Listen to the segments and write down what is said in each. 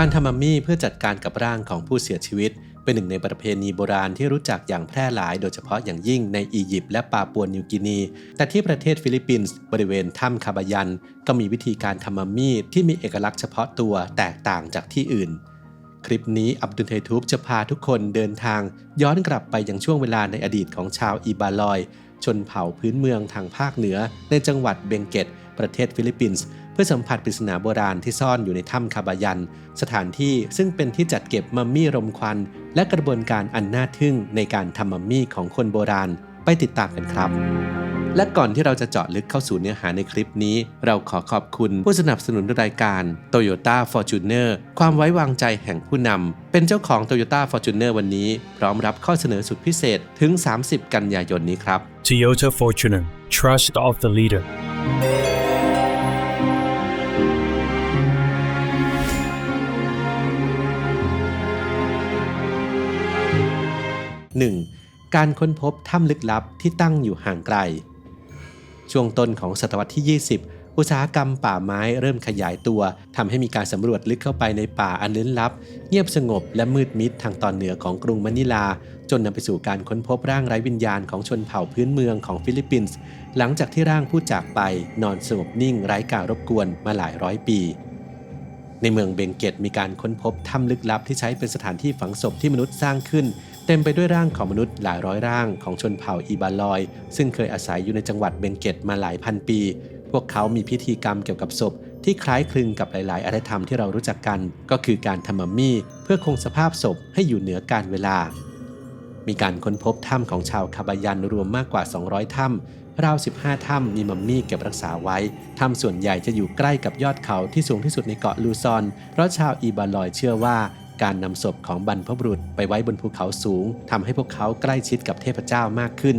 การทำมัมมี่เพื่อจัดการกับร่างของผู้เสียชีวิต เป็นหนึ่งในประเพณีโบราณที่รู้จักอย่างแพร่หลาย โดยเฉพาะอย่างยิ่งในอียิปต์และปาปัวนิวกินี แต่ที่ประเทศฟิลิปปินส์บริเวณถ้ำคาบายัน ก็มีวิธีการทำมัมมี่ที่มีเอกลักษณ์เฉพาะตัวแตกต่างจากที่อื่น คลิปนี้อับดุลไททูบจะพาทุกคนเดินทาง ย้อนกลับไปยังช่วงเวลาในอดีตของชาวอีบาลอย ชนเผ่าพื้นเมืองทางภาคเหนือในจังหวัดเบงเกตประเทศฟิลิปปินส์ พื่อสัมผัสปริศนาโบราณที่ซ่อนอยู่ในถ้ำคาบายัน สถานที่ซึ่งเป็นที่จัดเก็บมัมมี่รมควัน และกระบวนการอันน่าทึ่งในการทำมัมมี่ของคนโบราณไปติดตามกันครับ และก่อนที่เราจะเจาะลึกเข้าสู่เนื้อหาในคลิปนี้ เราขอขอบคุณผู้สนับสนุนรายการ Toyota Fortuner ความไว้วางใจแห่งผู้นำเป็นเจ้าของ Toyota Fortuner วันนี้ พร้อมรับข้อเสนอสุดพิเศษถึง 30 กันยายนนี้ครับ Toyota Fortuner, trust of the leader. การค้นพบถ้ำลึกลับที่ตั้งอยู่ห่างไกล ช่วงต้นของศตวรรษที่ 20 อุตสาหกรรมป่าไม้เริ่มขยายตัวทำให้มีการสำรวจลึกเข้าไปในป่าอันลึกลับ เงียบสงบและมืดมิดทางตอนเหนือของกรุงมะนิลา จนนำไปสู่การค้นพบร่างไร้วิญญาณของชนเผ่าพื้นเมืองของฟิลิปปินส์ หลังจากที่ร่างผู้จากไปนอนสงบนิ่งไร้การรบกวนมาหลายร้อยปีในเมืองเบงเกตมีการค้นพบถ้ำลึกลับที่ใช้เป็นสถานที่ฝังศพที่มนุษย์สร้างขึ้น เต็มไปด้วยร่างของมนุษย์หลายร้อยร่างของชนเผ่าอีบาลอย ซึ่งเคยอาศัยอยู่ในจังหวัดเบงเกตมาหลายพันปี พวกเขามีพิธีกรรมเกี่ยวกับศพ ที่คล้ายคลึงกับหลาย ๆอารยธรรมที่เรารู้จักกัน ก็คือการทำมัมมี่ เพื่อคงสภาพศพให้อยู่เหนือการเวลา มีการค้นพบถ้ำของชาวคาบายันรวมมากกว่า 200 ถ้ำราว 15 ถ้ำมีมัมมี่เก็บรักษาไว้ ถ้ำส่วนใหญ่จะอยู่ใกล้กับยอดเขาที่สูงที่สุดในเกาะลูซอน เพราะชาวอีบาลอยเชื่อว่า การนำศพของบรรพบุรุษไปไว้บนภูเขาสูงทำให้พวกเขาใกล้ชิดกับเทพเจ้ามากขึ้น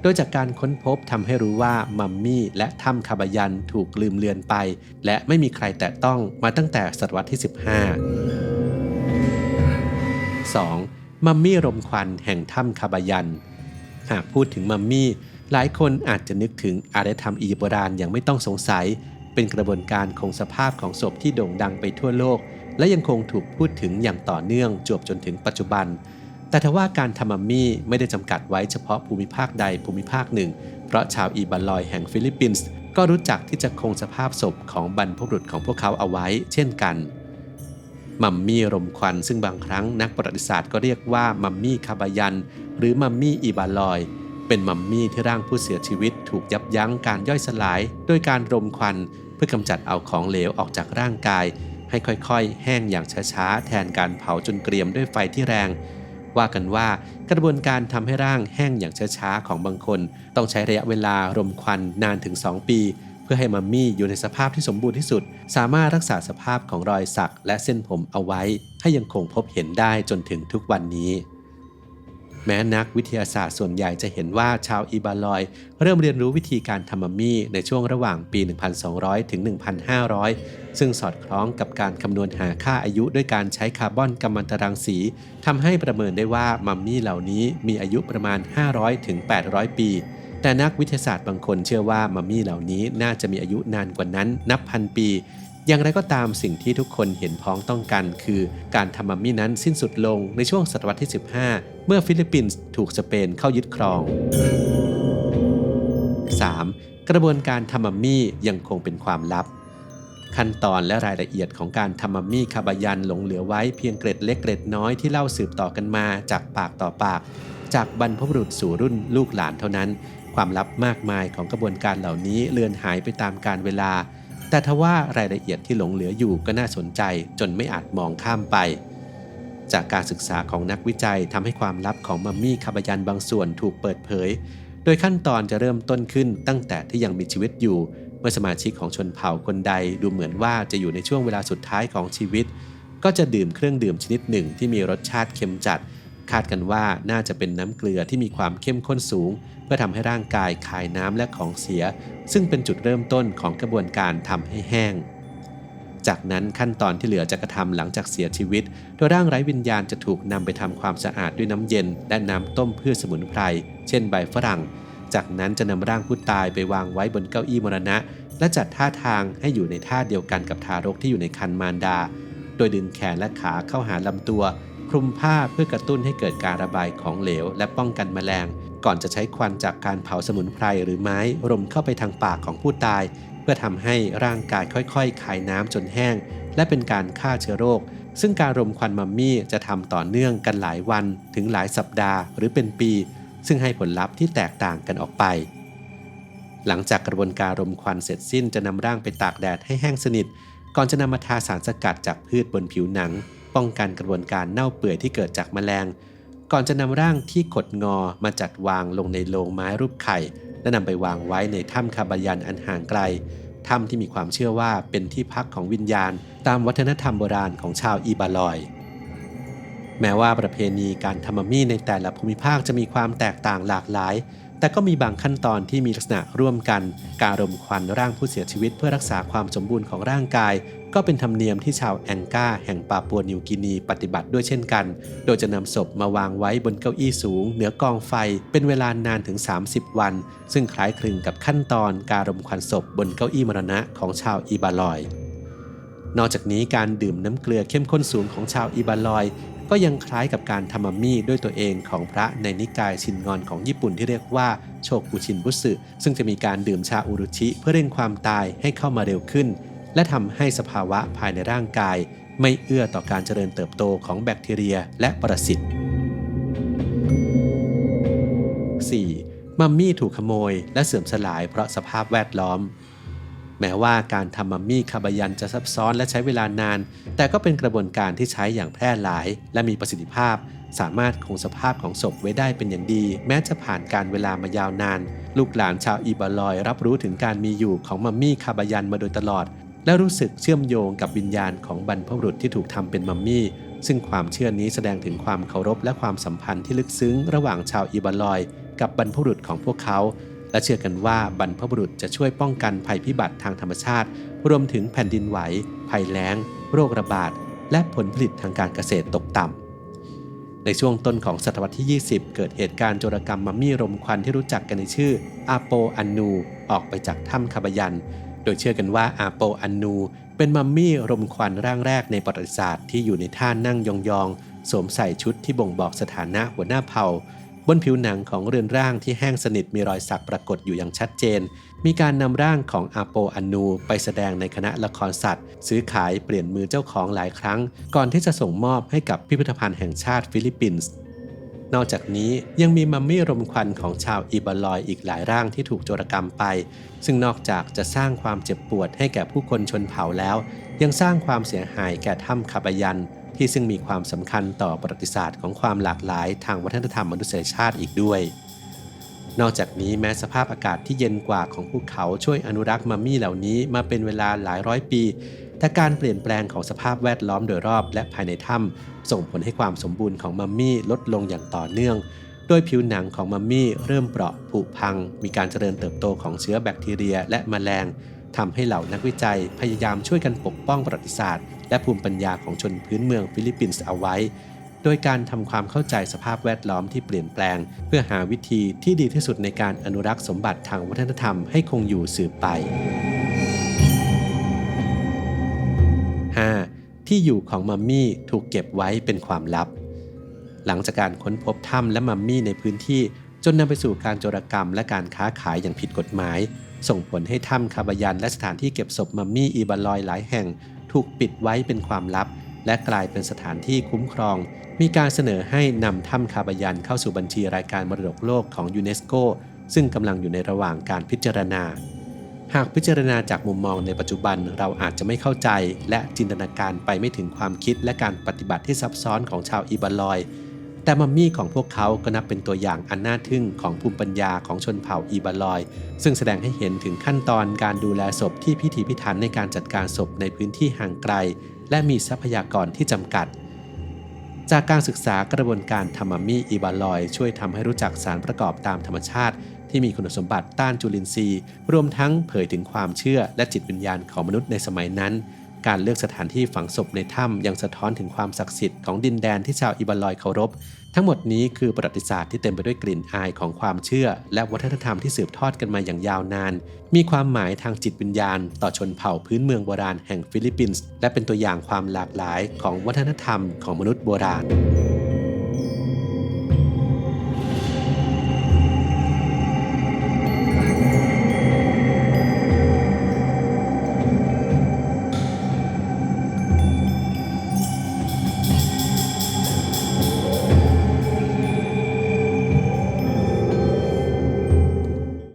โดยจากการค้นพบทำให้รู้ว่ามัมมี่และถ้ำคาบยันถูกลืมเลือนไป และไม่มีใครแตะต้องมาตั้งแต่ศตวรรษที่ 15 2. มัมมี่รมควันแห่งถ้ำคาบยัน หากพูดถึงมัมมี่ หลายคนอาจจะนึกถึงอารยธรรมอียิปต์โบราณอย่างไม่ต้องสงสัย เป็นกระบวนการคงสภาพของศพที่โด่งดังไปทั่วโลก และยังคงถูกพูดถึงอย่างต่อเนื่องจวบจนถึงปัจจุบัน แต่ทว่าการทำมัมมี่ไม่ได้จำกัดไว้เฉพาะภูมิภาคใดภูมิภาคหนึ่ง เพราะชาวอีบาลอยแห่งฟิลิปปินส์ก็รู้จักที่จะคงสภาพศพของบรรพบุรุษของพวกเขาเอาไว้ เช่นกันมัมมี่รมควันซึ่งบางครั้งนักประวัติศาสตร์ก็เรียกว่ามัมมี่คาบายัน หรือมัมมี่อีบาลอย เป็นมัมมี่ที่ร่างผู้เสียชีวิต ถูกยับยั้งการย่อยสลาย โดยการรมควันเพื่อกำจัดเอาของเหลวออกจากร่างกาย ให้ค่อยๆ แห้งอย่างช้าๆ แทนการเผาจนเกรียมด้วยไฟที่แรง ว่ากันว่ากระบวนการทำให้ร่างแห้งอย่างช้าๆ ของบางคน ต้องใช้ระยะเวลารมควันนานถึง 2 ปี เพื่อให้มัมมี่อยู่ในสภาพที่สมบูรณ์ที่สุด สามารถรักษาสภาพของรอยสักและเส้นผมเอาไว้ ให้ยังคงพบเห็นได้จนถึงทุกวันนี้ แม้นักวิทยาศาสตร์ส่วนใหญ่จะเห็นว่าชาวอีบาลอย เริ่มเรียนรู้วิธีการทำมัมมี่ในช่วงระหว่างปี 1200 ถึง 1500 ซึ่งสอดคล้องกับการคำนวณหาค่าอายุด้วยการใช้คาร์บอนกัมมันตรังสีทำให้ประเมินได้ว่ามัมมี่เหล่านี้มีอายุประมาณ 500 ถึง 800 ปี แต่นักวิทยาศาสตร์บางคนเชื่อว่ามัมมี่เหล่านี้น่าจะมีอายุนานกว่านั้นนับพันปี อย่างไรก็ตามสิ่งที่ทุกคนเห็นพ้องต้องกันคือการทำมัมมี่นั้นสิ้นสุดลงในช่วงศตวรรษที่ 15 เมื่อฟิลิปปินส์ถูกสเปนเข้ายึดครอง 3. กระบวนการทำมัมมี่ยังคงเป็นความลับ ขั้นตอนและรายละเอียดของการทำมัมมี่คาบายันหลงเหลือไว้เพียงเกร็ดเล็กเกร็ดน้อยที่เล่าสืบต่อกันมาจากปากต่อปาก จากบรรพบุรุษสู่รุ่นลูกหลานเท่านั้น ความลับมากมายของกระบวนการเหล่านี้เลือนหายไปตามกาลเวลา แต่ทว่ารายละเอียดที่หลงเหลืออยู่ก็น่าสนใจจนไม่อาจมองข้ามไป จากการศึกษาของนักวิจัยทำให้ความลับของมัมมี่คาบยันบางส่วนถูกเปิดเผย โดยขั้นตอนจะเริ่มต้นขึ้นตั้งแต่ที่ยังมีชีวิตอยู่ เมื่อสมาชิกของชนเผ่าคนใดดูเหมือนว่าจะอยู่ในช่วงเวลาสุดท้ายของชีวิต ก็จะดื่มเครื่องดื่มชนิดหนึ่งที่มีรสชาติเค็มจัด คาดกันว่าน่าจะเป็นน้ำเกลือที่มีความเข้มข้นสูง เพื่อทำให้ร่างกายคายน้ำและของเสีย ซึ่งเป็นจุดเริ่มต้นของกระบวนการทำให้แห้ง จากนั้นขั้นตอนที่เหลือจะกระทำหลังจากเสียชีวิต โดยร่างไร้วิญญาณจะถูกนำไปทำความสะอาดด้วยน้ำเย็น และน้ำต้มพืชสมุนไพร เช่นใบฝรั่ง จากนั้นจะนำร่างผู้ตายไปวางไว้บนเก้าอี้มรณะ และจัดท่าทางให้อยู่ในท่าเดียวกันกับทารกที่อยู่ในคันมารดา โดยดึงแขนและขาเข้าหาลำตัว ลุมผ้าเพื่อกระตุ้นให้เกิดการระบายของเหลว และป้องกันแมลง ก่อนจะใช้ควันจากการเผาสมุนไพรหรือไม้รมเข้าไปทางปากของผู้ตาย เพื่อทำให้ร่างกายค่อยๆ คายน้ำจนแห้ง และเป็นการฆ่าเชื้อโรค ซึ่งการรมควันมัมมี่จะทำต่อเนื่องกันหลายวันถึงหลายสัปดาห์หรือเป็นปี ซึ่งให้ผลลัพธ์ที่แตกต่างกันออกไปหลังจากกระบวนการรมควันเสร็จสิ้นจะนำร่างไปตากแดดให้แห้งสนิท ก่อนจะนำมาทาสารสกัดจากพืชบนผิวหนัง ป้องกันกระบวนการเน่าเปื่อยที่เกิดจากแมลง ก่อนจะนำร่างที่ขดงอมาจัดวางลงในโลงไม้รูปไข่ และนำไปวางไว้ในถ้ำคาบายันอันห่างไกลถ้ำที่มีความเชื่อว่าเป็นที่พักของวิญญาณ ตามวัฒนธรรมโบราณของชาวอีบาลอย แม้ว่าประเพณีการทำมัมมี่ในแต่ละภูมิภาคจะมีความแตกต่างหลากหลาย แต่ก็มีบางขั้นตอนที่มีลักษณะร่วมกัน การรมควันร่างผู้เสียชีวิต เพื่อรักษาความสมบูรณ์ของร่างกาย ก็เป็นธรรมเนียมที่ชาวแองกาแห่งปาปัวนิวกินีปฏิบัติด้วยเช่นกัน โดยจะนำศพมาวางไว้บนเก้าอี้สูง เหนือกองไฟเป็นเวลานานถึง 30 วัน ซึ่งคล้ายคลึงกับขั้นตอนการรมควันศพบนเก้าอี้มรณะของชาวอีบาลอยนอกจากนี้การดื่มน้ำเกลือเข้มข้นสูงของชาวอิบาลอย ก็ยังคล้ายกับการทำมัมมี่ด้วยตัวเองของพระในนิกายชินงอนของญี่ปุ่นที่เรียกว่าโชกุชินบุสึซึ่งจะมีการดื่มชาอุรุชิเพื่อเร่งความตายให้เข้ามาเร็วขึ้น และทำให้สภาวะภายในร่างกาย ไม่เอื้อต่อการเจริญเติบโตของแบคทีเรียและปรสิต 4. มัมมี่ถูกขโมยและเสื่อมสลายเพราะสภาพแวดล้อม แม้ว่าการทำมัมมี่คาบายันจะซับซ้อนและใช้เวลานาน แต่ก็เป็นกระบวนการที่ใช้อย่างแพร่หลาย และมีประสิทธิภาพ สามารถคงสภาพของศพไว้ได้เป็นอย่างดี แม้จะผ่านการเวลามายาวนาน ลูกหลานชาวอีบาลอย รับรู้ถึงการมีอยู่ของมัมมี่คาบายันมาโดยตลอด และรู้สึกเชื่อมโยงกับวิญญาณของบรรพบุรุษที่ถูกทำเป็นมัมมี่ซึ่งความเชื่อนี้แสดงถึงความเคารพและความสัมพันธ์ที่ลึกซึ้ง ระหว่างชาวอีบาลอย กับบรรพบุรุษของพวกเขา และเชื่อกันว่าบรรพบุรุษจะช่วยป้องกันภัยพิบัติทางธรรมชาติ รวมถึงแผ่นดินไหว ภัยแล้ง โรคระบาด และผลผลิตทางการเกษตรตกต่ำในช่วงต้นของศตวรรษที่ 20 เกิดเหตุการณ์โจรกรรมมัมมี่รมควันที่รู้จักกันในชื่ออาโปอันนู ออกไปจากถ้ำคาบยัน โดยเชื่อกันว่าอาโปอันนู เป็นมัมมี่รมควันร่างแรกในประวัติศาสตร์ที่อยู่ในท่านั่งยองๆ สวมใส่ชุดที่บ่งบอกสถานะหัวหน้าเผ่า บนผิวหนังของเรือนร่างที่แห้งสนิทมีรอยสักปรากฏอยู่อย่างชัดเจน มีการนำร่างของอาโปอันนูไปแสดงในคณะละครสัตว์ ซื้อขายเปลี่ยนมือเจ้าของหลายครั้ง ก่อนที่จะส่งมอบให้กับพิพิธภัณฑ์แห่งชาติฟิลิปปินส์นอกจากนี้ยังมีมัมมี่รมควันของชาวอีบาลอยอีกหลายร่างที่ถูกโจรกรรมไป ซึ่งนอกจากจะสร้างความเจ็บปวดให้แก่ผู้คนชนเผ่าแล้ว ยังสร้างความเสียหายแก่ถ้ำคาบยัน ที่ซึ่งมีความสำคัญต่อประวัติศาสตร์ของความหลากหลายทางวัฒนธรรมมนุษยชาติอีกด้วย นอกจากนี้แม้สภาพอากาศที่เย็นกว่าของภูเขาช่วยอนุรักษ์มัมมี่เหล่านี้มาเป็นเวลาหลายร้อยปี แต่การเปลี่ยนแปลงของสภาพแวดล้อมโดยรอบและภายในถ้ำส่งผลให้ความสมบูรณ์ของมัมมี่ลดลงอย่างต่อเนื่องโดยผิวหนังของมัมมี่เริ่มเปราะผุพัง มีการเจริญเติบโตของเชื้อแบคทีเรียและแมลง ทำให้เหล่านักวิจัยพยายามช่วยกันปกป้องประวัติศาสตร์ และภูมิปัญญาของชนพื้นเมืองฟิลิปปินส์เอาไว้ โดยการทำความเข้าใจสภาพแวดล้อมที่เปลี่ยนแปลง เพื่อหาวิธีที่ดีที่สุดในการอนุรักษ์สมบัติทางวัฒนธรรมให้คงอยู่สืบไป 5. ที่อยู่ของมัมมี่ถูกเก็บไว้เป็นความลับ หลังจากการค้นพบถ้ำและมัมมี่ในพื้นที่จนนำไปสู่การโจรกรรมและการค้าขายอย่างผิดกฎหมาย ส่งผลให้ถ้ำคาบยันและสถานที่เก็บศพมัมมี่อีบาลอยหลายแห่ง ถูกปิดไว้เป็นความลับ และกลายเป็นสถานที่คุ้มครอง มีการเสนอให้นำถ้ำคาบยันเข้าสู่บัญชีรายการมรดกโลกของยูเนสโกซึ่งกำลังอยู่ในระหว่างการพิจารณา หากพิจารณาจากมุมมองในปัจจุบันเราอาจจะไม่เข้าใจ และจินตนาการไปไม่ถึงความคิดและการปฏิบัติที่ซับซ้อนของชาวอีบาลอย แต่มัมมี่ของพวกเขาก็นับเป็นตัวอย่างอันน่าทึ่งของภูมิปัญญาของชนเผ่าอีบาลอย ซึ่งแสดงให้เห็นถึงขั้นตอนการดูแลศพที่พิถีพิถันในการจัดการศพในพื้นที่ห่างไกล และมีทรัพยากรที่จำกัด จากการศึกษากระบวนการทำมัมมี่อีบาลอย ช่วยทำให้รู้จักสารประกอบตามธรรมชาติ ที่มีคุณสมบัติต้านจุลินทรีย์ รวมทั้งเผยถึงความเชื่อและจิตวิญญาณของมนุษย์ในสมัยนั้น การเลือกสถานที่ฝังศพในถ้ำยังสะท้อนถึงความศักดิ์สิทธิ์ของดินแดนที่ชาวอิบาลอยเคารพ ทั้งหมดนี้คือประวัติศาสตร์ที่เต็มไปด้วยกลิ่นอายของความเชื่อ และวัฒนธรรมที่สืบทอดกันมาอย่างยาวนาน มีความหมายทางจิตวิญญาณ ต่อชนเผ่าพื้นเมืองโบราณแห่งฟิลิปปินส์ และเป็นตัวอย่างความหลากหลายของวัฒนธรรมของมนุษย์โบราณ